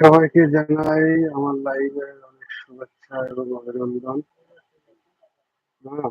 সবাইকে জানাই আমার লাইভের অনেক শুভেচ্ছা এবং অভিনন্দন। হ্যাঁ।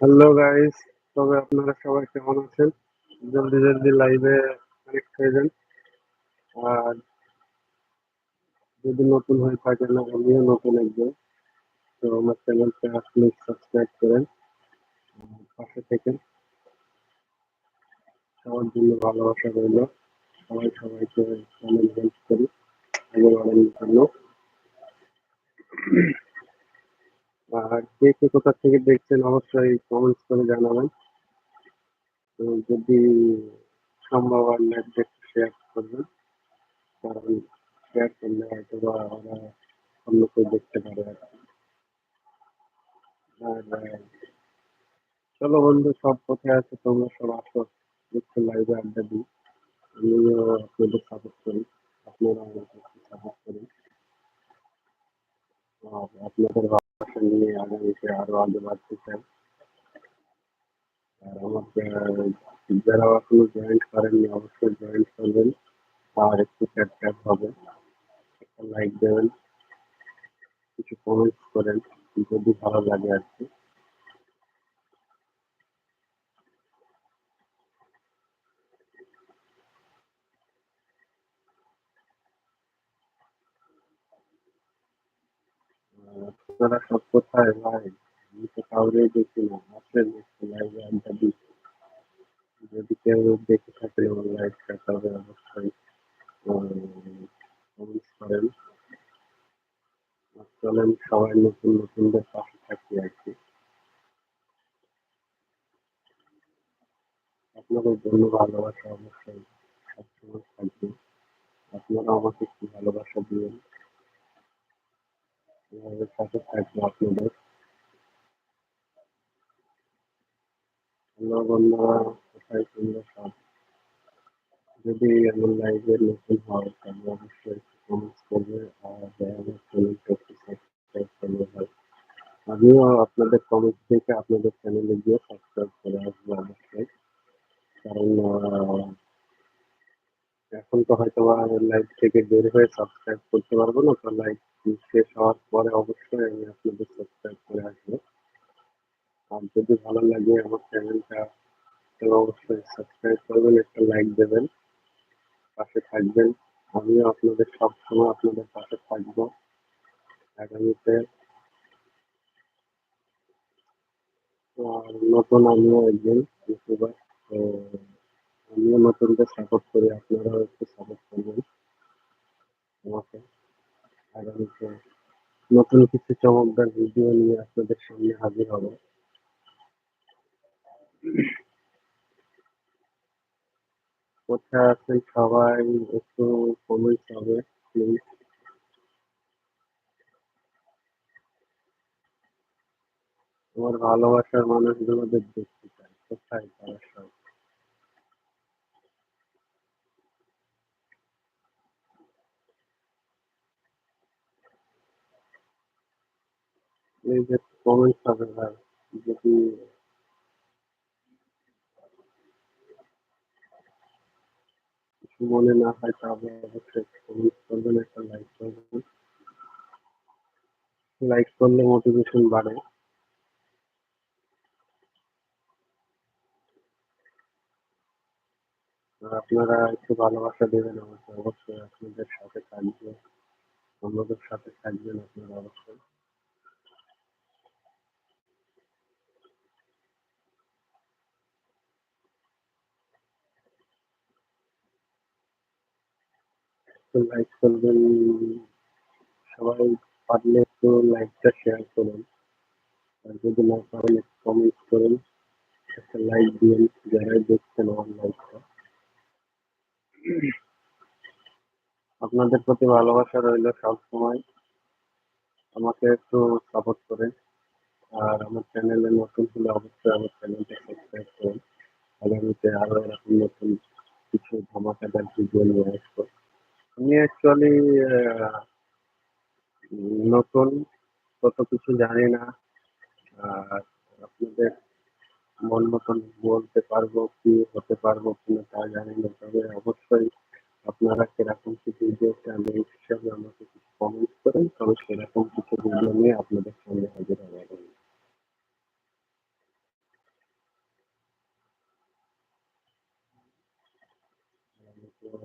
হ্যালো গাইস তবে আপনারা সবাই কেমন আছেন? জলদি জলদি লাইভে কানেক্ট হয়ে যান। আর যদি নতুন হয়ে থাকেন, আমিও নতুন একজন। তো আমার চ্যানেলটা প্লিজ সাবস্ক্রাইব করেন। পাশে থেকে সবার জন্য ভালোবাসা রইল। সবাই সবাইকে চ্যানেল হেল্প করি আগে বাড়ানোর জন্য। আর কে কে কোথা থেকে দেখছেন অবশ্যই কমেন্টস করে জানাবেন। যদি সম্ভব হয় লাইভটা একটু শেয়ার করবেন, কারণ শেয়ার করলে হয়তো বা ওরা অন্য কেউ দেখতে পারে আর। আর চলো বন্ধু, সব কোথায় আছে? তোমরা সব আসো, একটু লাইভে আড্ডা দিই। আমিও আপনাদের সাপোর্ট করি আপনারা আমাকে সাপোর্ট করি আর আপনাদের ভালোবাসা নিয়ে আগামীতে আরও আগে বাড়তে চান আর আমাকে যারা এখনও জয়েন্ট করেননি অবশ্যই জয়েন্ট করবেন, আর একটু ট্যাপ ট্যাপ হবে, একটা লাইক দেবেন, কিছু কমেন্টস করেন, যদি ভালো লাগে আর কি আর আপনারা সব কোথায় ভাই আমি তো কাউরেই দেখি না আসেন একটু লাইভে আড্ডা যদি কেউ দেখে থাকেন আমার লাইভটা তবে অবশ্যই কমেন্টস করেন চলেন সবাই নতুন নতুনদের পাশে থাকি আর কি আপনাদের জন্য ভালোবাসা অবশ্যই সবসময় থাকবে আপনারা আমাকে একটু ভালোবাসা দিবেন এভাবে পাশে থাকব আপনাদের হ্যালো বন্ধুরা কোথায় তোমরা সব যদি আমার লাইভে নতুন হয়, তাহলে অবশ্যই কমেন্টস করবে আর আমার চ্যানেলটা একটু সাবস্ক্রাইব করবে ভাই আমিও আপনাদের কমেন্টস দেখে আপনাদের চ্যানেলে গিয়ে সাবস্ক্রাইব করে আসব অবশ্যই। কারণ এখন তো হয়তো লাইভ থেকে বের হয়ে সাবস্ক্রাইব করতে পারব না, তো লাইভ শেষ হওয়ার পরে অবশ্যই আমি আপনাদের সাবস্ক্রাইব করে আসব। আর যদি ভালো লাগে আমার চ্যানেলটা তো অবশ্যই সাবস্ক্রাইব করবেন, একটা লাইক দেবেন, পাশে থাকবেন। আমিও আপনাদের সবসময় আপনাদের পাশে থাকব। আগামীতে। নতুন আমিও একজন ইউটিউবার, তো আমিও নতুনদের সাপোর্ট করি, আপনারাও একটু সাপোর্ট করবেন। আমাকে। আগামীতে নতুন কিছু চমকদার ভিডিও নিয়ে আপনাদের সামনে হাজির হব। কোথায় আছেন সবাই? একটু কমেন্টস হবে প্লিজ আমার ভালোবাসার মানুষগুলোদের দেখতে চাই। কোথায় তারা সব? প্লিজ একটু কমেন্টস হবে ভাই যদি কিছু মনে না হয় তাহলে অবশ্যই কমেন্টস করবেন, একটা লাইক করবেন। লাইক করলে মোটিভেশন বাড়ে। আপনারা একটু ভালোবাসা দেবেন আমাকে, অবশ্যই আপনাদের সাথে থাকবে অন্যদের সাথে থাকবেন আপনারা অবশ্যই। একটু লাইক করবেন সবাই পারলে একটু লাইকটা শেয়ার করুন। আর যদি না পারেন, একটু কমেন্ট করুন। একটা লাইক দিন যারাই দেখছেন আমার লাইকটা আপনাদের প্রতি ভালোবাসা রইল সব সময় আমাকে একটু সাপোর্ট করেন। আর আমার চ্যানেলে নতুন হলে অবশ্যই আমার চ্যানেলটা সাবস্ক্রাইব করুন। আগামীতে আরও এরকম নতুন কিছু ধামাকাদার ভিডিও নিয়ে আসব আমি অ্যাকচুয়ালি নতুন কত কিছু জানি না। আর আপনাদের মন মতন বলতে পারব কি হতে পারব কিনা তা জানি না। তবে অবশ্যই আপনারা সেরকম কিছু ভিডিও চান হিসাবে আমাকে কিছু কমেন্ট করেন, তবে সেরকম কিছু ভিডিও নিয়ে আপনাদের সামনে হাজির হওয়া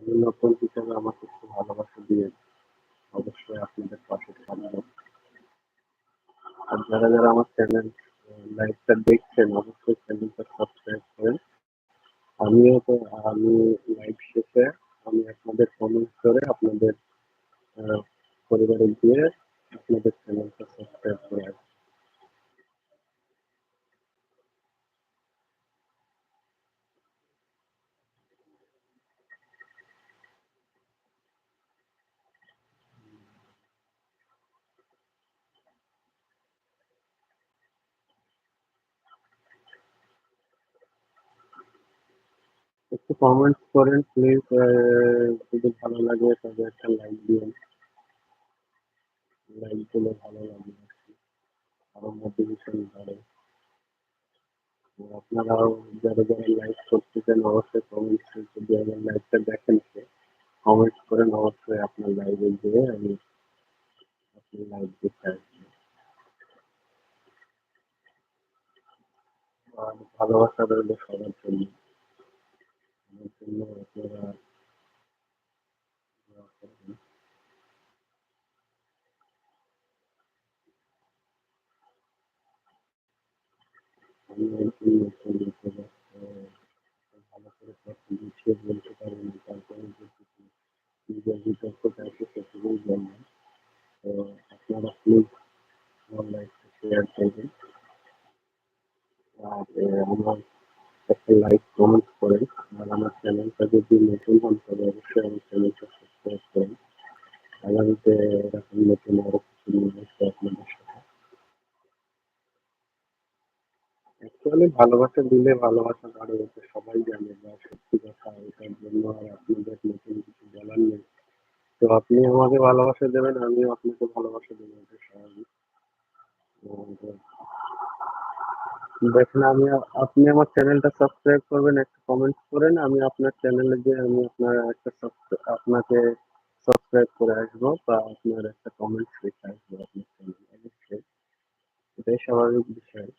আমি নতুন হিসাবে আমাকে একটু ভালোবাসা দিয়ে অবশ্যই আপনাদের পাশে থাকব। আর যারা যারা আমার চ্যানেল লাইভটা দেখছেন, অবশ্যই চ্যানেলটা সাবস্ক্রাইব করেন। আমিও তো, আমি লাইভ শেষে আমি আপনাদের কমেন্ট করে আপনাদের পরিবারে গিয়ে আপনাদের চ্যানেলটা সাবস্ক্রাইব করে আসব একটু কমেন্ট করেন প্লিজ যদি ভালো লাগে, তবে একটা লাইক দিন লাইক দিলে ভালো লাগে। আরও মোটিভেশন বাড়ে। আপনারাও যারা যারা লাইক করতেছেন অবশ্যই কমেন্ট যদি আমার লাইভটা দেখেন কমেন্ট করেন, অবশ্যই আপনার লাইভে গিয়ে আমি আপনার লাইভ দেখতে আসব ভালোবাসা রইল সবার জন্য আমার জন্য আপনারা দোয়া করবেন। আমি একদিন নতুন ইউটিউবার তো ভালো করে গুছিয়ে বলতে পারি না তারপরে নিজের বিতর্কটা আছে সেটুকুই বললাম আর একটা লাইক কমেন্ট করেন। আর আমার চ্যানেলটা যদি নতুন হন তবে অবশ্যই আমার চ্যানেলটা সাবস্ক্রাইব করেন। আগামীতে এরকম নতুন আরও কিছু নিয়ে আসব আপনাদের সাথে। অ্যাকচুয়ালি ভালোবাসা দিলে ভালোবাসা কারও এটা সবাই জানে বা সত্যি কথা, এটার জন্য আর আপনাদের নতুন কিছু বলার নেই। তো আপনি আমাকে ভালোবাসা দেবেন, আমিও আপনাকে ভালোবাসা দেবো, এটা স্বাভাবিক। আর দেখেন, আমি আপনি আমার চ্যানেলটা সাবস্ক্রাইব করবেন, একটা কমেন্ট করেন, আমি আপনার চ্যানেলে গিয়ে আমি আপনার একটা আপনাকে সাবস্ক্রাইব করে আসব বা আপনার একটা কমেন্ট রেখে আসব আপনার চ্যানেলে। অবশ্যই এটাই স্বাভাবিক বিষয়।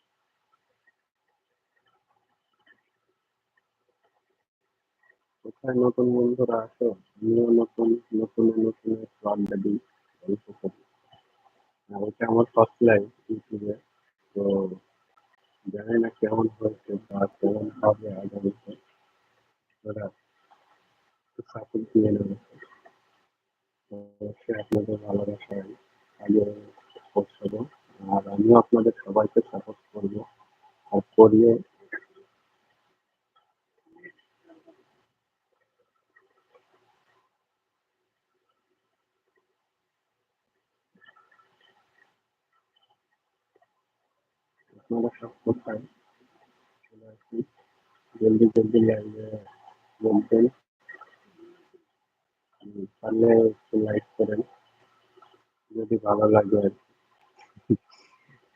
কোথায় নতুন বন্ধুরা আসো? আমিও নতুন নতুন নতুন একটু আড্ডা দিই গল্প করি। আমার ফার্স্ট লাইভ ইউটিউবে, তো জানি না কেমন হয়েছে বা কেমন হবে আগামীতে ওরা একটু সাপোর্ট দিয়ে নেবে তো অবশ্যই আপনাদের ভালোবাসায় আগে পৌঁছাবো আর আমিও আপনাদের সবাইকে সাপোর্ট করব আর করিয়ে আপনারা সব কোথায় চলে আসুন জলদি জলদি লাইভে বলতেন উম, পারলে একটু লাইক করেন যদি ভালো লাগে আর।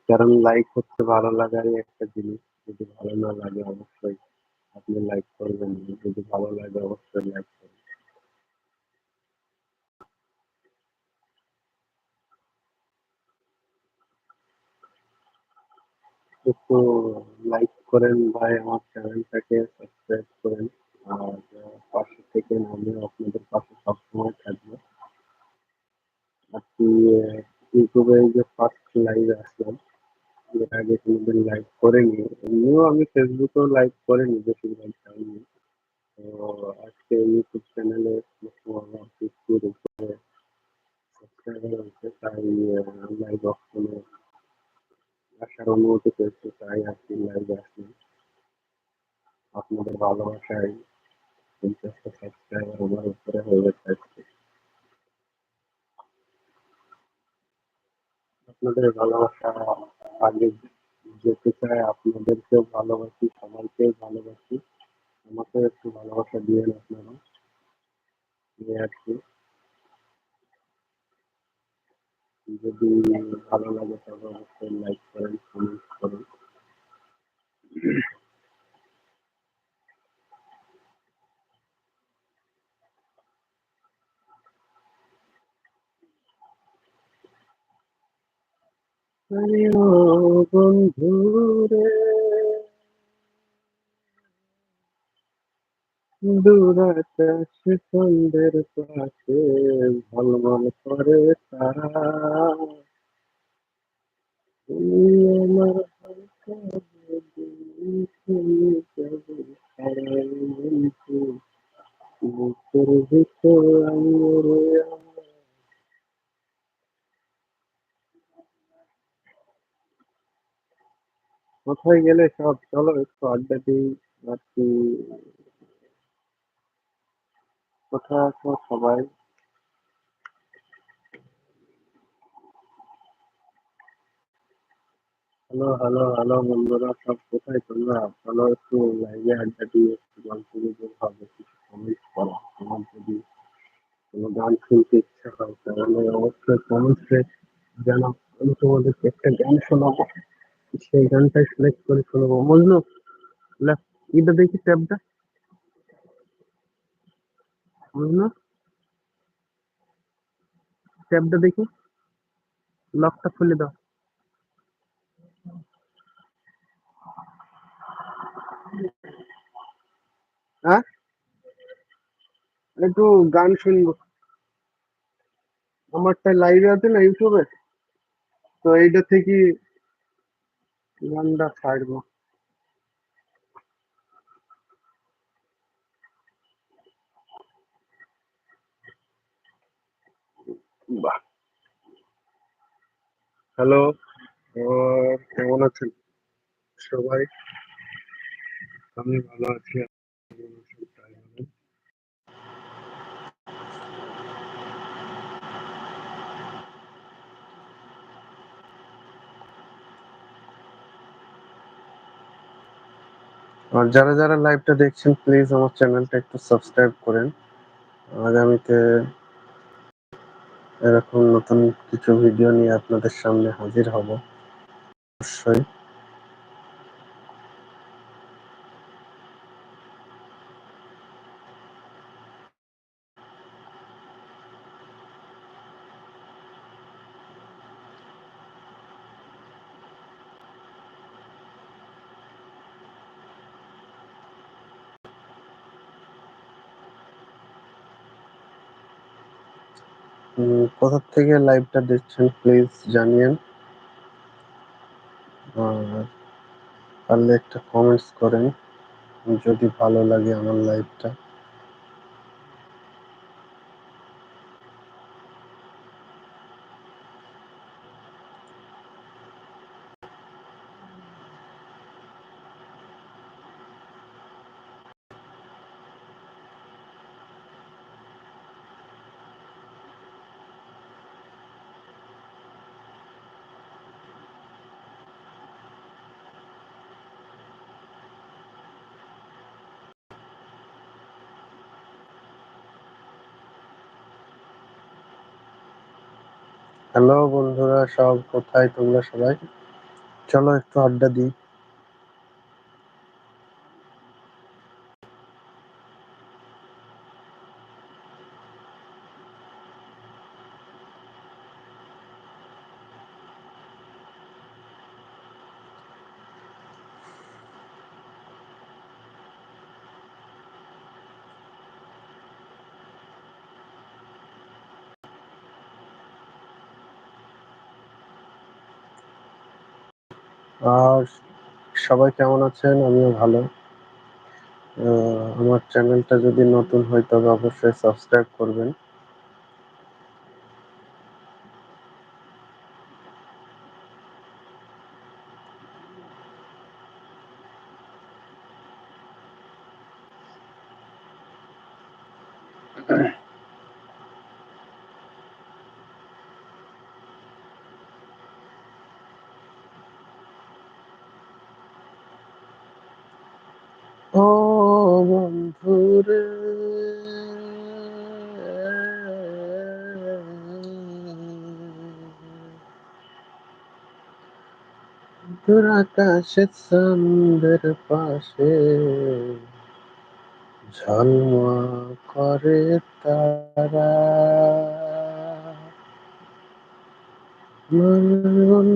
কারণ লাইক হচ্ছে ভালো লাগারই একটা জিনিস যদি ভালো না লাগে অবশ্যই আপনি লাইক করবেন। যদি ভালো লাগে অবশ্যই লাইক করবেন একটু লাইক করেন ভাই, আমার চ্যানেলটাকে সাবস্ক্রাইব করেন আর পাশে থেকে আমিও আপনাদের পাশে সবসময় থাকব আপনি ইউটিউবে এই যে ফার্স্ট লাইভে আসলাম, এর আগে কোনোদিন লাইভ করিনি, এমনিও আমি ফেসবুকেও লাইভ করিনি বেশিরভাগ টাইমে তো আজকে ইউটিউব চ্যানেলে আমার উপরে সাবস্ক্রাইবার হয়েছে, তাই লাইভ অপশনে আসার অনুমতি পেয়েছে, তাই আর কি লাইভে আসলাম। আপনাদের ভালোবাসায় পঞ্চাশটা সাবস্ক্রাইবার আমার উপরে হয়ে গেছে আজকে। আপনাদের ভালোবাসা আগে যেতে চাই আপনাদেরকেও ভালোবাসি, সবাইকেও ভালোবাসি। আমাকেও একটু ভালোবাসা দিয়েন আপনারা। এই আর কি যদি ভালো লাগে তবে অবশ্যই লাইক করেন কমেন্ট করেন। বন্ধুরে দূর আকাশে সন্ধ্যের পাশে ঝলমল করে তারা। আমার ভিতর আঙুরে কোথায় গেলে সব? চলো একটু আড্ডা দিই আর কি কোথায় আছো সবাই? হ্যালো হ্যালো হ্যালো বন্ধুরা, সব কোথায় তোমরা? চলো একটু লাইভে আড্ডা দিয়ে একটু গল্প গুজব হবে, কিছু কমেন্ট করো তোমার যদি কোনো গান শুনতে ইচ্ছা হয়, তাহলে অবশ্যই কমেন্টসে জানাও। আমি তোমাদেরকে একটা গান শোনাবো। সেই গানটাই সিলেক্ট করে শোনাবো। মজনু এটা দেখি ট্যাবটা মজনু ট্যাবটা দেখি। লকটা খুলে দাও। হ্যাঁ? একটু গান শুনব। আমারটা লাইভে আছে না ইউটিউবে তো এইটা থেকে গানটা ছাড়বো বাহ। হ্যালো কেমন আছেন? সবাই? আমি ভালো আছি। আর যারা যারা লাইভটা দেখছেন প্লিজ আমার চ্যানেলটা একটু সাবস্ক্রাইব করেন। আগামীতে এরকম নতুন কিছু ভিডিও নিয়ে আপনাদের সামনে হাজির হব। অবশ্যই। কোথা থেকে লাইভটা দেখছেন প্লিজ জানিয়েন। আর পারলে একটা কমেন্টস করেন, যদি ভালো লাগে আমার লাইভটা হ্যালো বন্ধুরা সব কোথায় তোমরা সবাই? চলো একটু আড্ডা দিই। আর সবাই কেমন আছেন? আমিও ভালো। আমার চ্যানেলটা যদি নতুন হয়, তবে অবশ্যই সাবস্ক্রাইব করবেন। ও বন্ধুরে তোর আকাশে চন্দ্রের পাশে ঝলমা করে তারা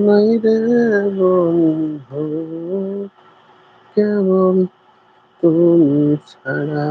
নাই রে বন্ধু কেমন তুমি ছাড়া।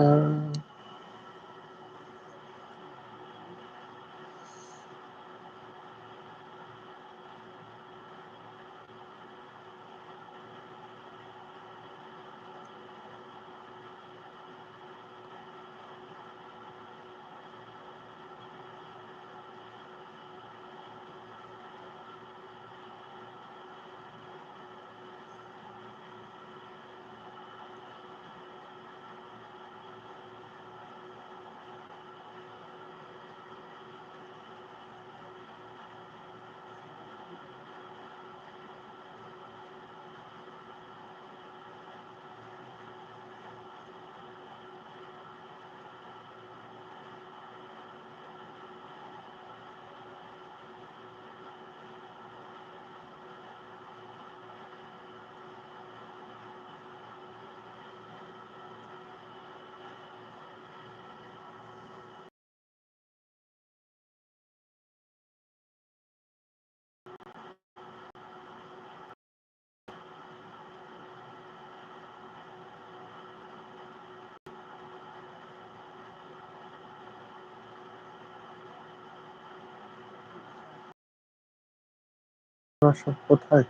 কোথায়?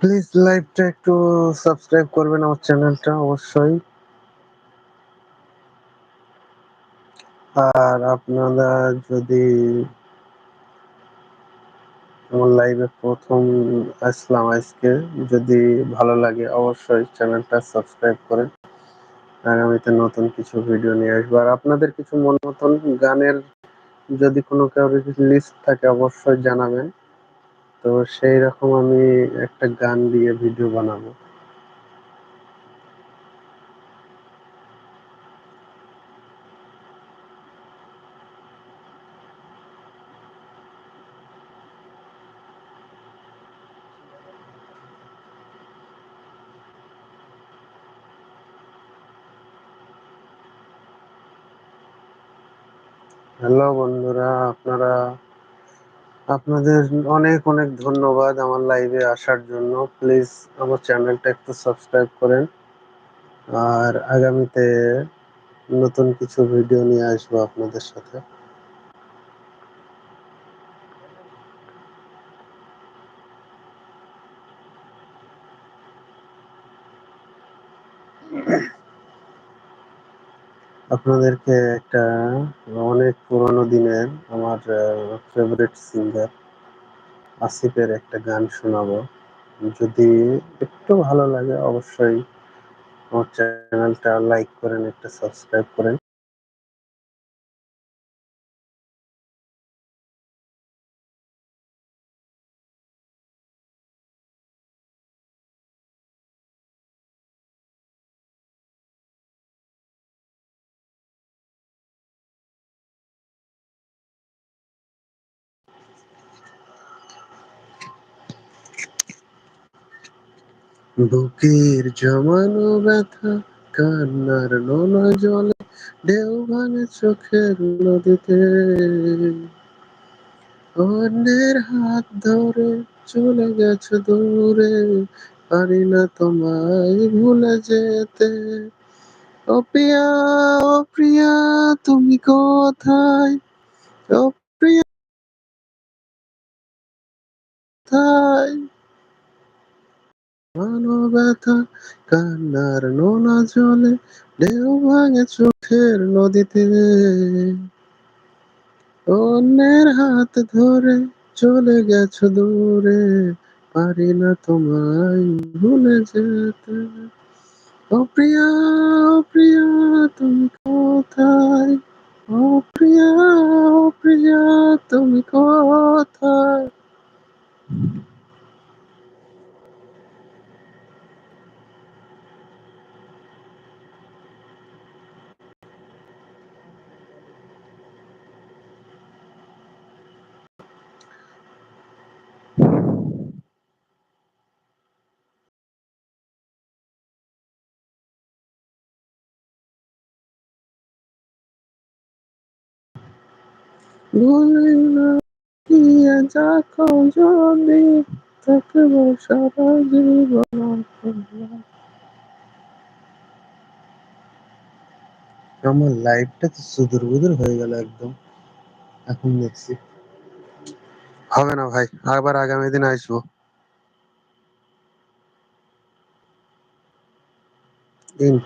প্লিজ লাইভটা একটু সাবস্ক্রাইব করবেন আমার চ্যানেলটা অবশ্যই। আর আপনারা যদি আমার লাইভে প্রথম আসলাম আজকে, যদি ভালো লাগে অবশ্যই চ্যানেলটা সাবস্ক্রাইব করেন। আগামীতে নতুন কিছু ভিডিও নিয়ে আসব। আর আপনাদের কিছু মন মতন গানের যদি কোনো কারোর লিস্ট থাকে, অবশ্যই জানাবেন। তো সেই রকম আমি একটা গান দিয়ে ভিডিও বানাবো। হ্যালো বন্ধুরা, আপনারা, আপনাদের অনেক অনেক ধন্যবাদ আমার লাইভে আসার জন্য। প্লিজ আমার চ্যানেলটা একটু সাবস্ক্রাইব করেন। আর আগামীতে নতুন কিছু ভিডিও নিয়ে আসব আপনাদের সাথে। আপনাদেরকে একটা অনেক পুরোনো দিনের আমার ফেভারিট সিঙ্গার আসিফের একটা গান শোনাবো। যদি একটু ভালো লাগে অবশ্যই আমার চ্যানেলটা লাইক করেন, একটা সাবস্ক্রাইব করেন। বুকের জমানো ব্যথা, কান্নার নোনা জলে, ঢেউ ভাঙে চোখের নদীতে। অন্যের হাত ধরে চলে গেছে দূরে, পারি না তোমায় ভুলে যেতে। ও প্রিয়া ও প্রিয়া, তুমি কোথায়? ও প্রিয়া, কোথায়? মানো ব্যথা, কান্নার নোনা জলে ঢেউ ভাঙে চোখের নদীতে। অন্যের হাত ধরে চলে গেছো দূরে, পারি না তোমায় ভুলে যেতে। ও প্রিয়া প্রিয়া, তুমি কোথায়? ও প্রিয়া প্রিয়া, তুমি কোথায়? আমার লাইফটা তো সুদূর বুদুর হয়ে গেল একদম। এখন দেখছি। হবে না ভাই, আবার আগামী দিন আসব। ইন